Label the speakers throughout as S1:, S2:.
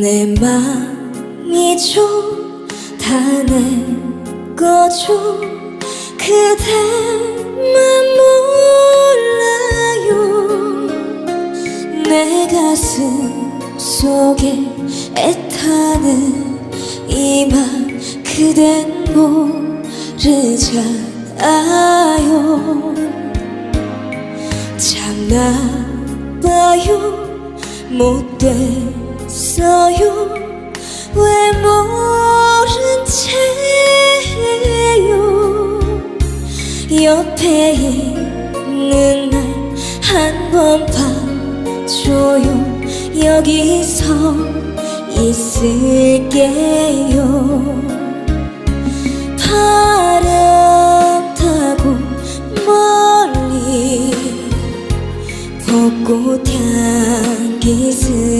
S1: 내 맘이 좀 다내 거죠 그대만 몰라요. 내 가슴 속에 애타는 이 맘 그댄 모르잖아요. 참나봐요. 못 됐어요 왜 모른 채요 옆에 있는 날 한 번 봐줘요 여기서 있을게요 바람 타고 멀리 벚꽃 향기 스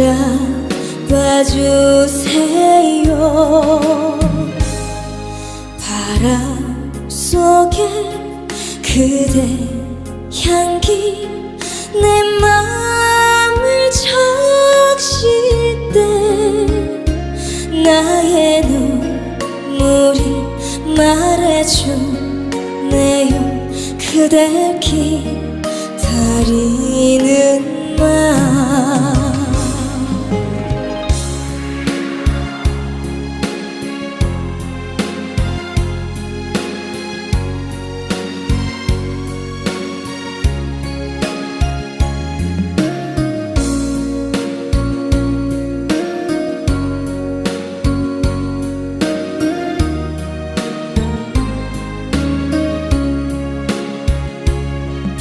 S1: 손 잡아주세요. 바람 속에 그대 향기 내 맘을 적실 때 나의 눈물이 말해주네요. 그댈 기다리는 마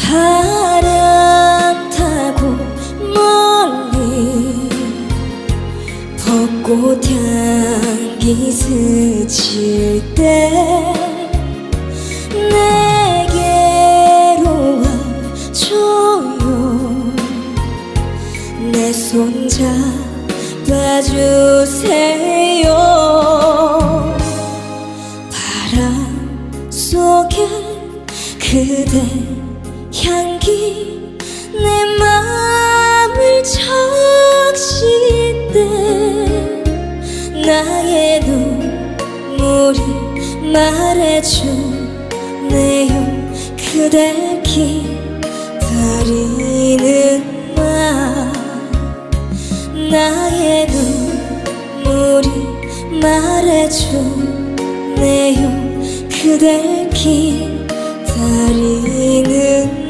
S1: 바람 타고 멀리 벚꽃 향기 스칠 때 내게로 와줘요. 내 손 잡아주세요. 바람 속에 그대 향기 내 맘을 적실 때 나의 눈물이 말해주네요. 그댈 기다리는 마 나의 눈물이 말해주네요. 그댈 기다리는 마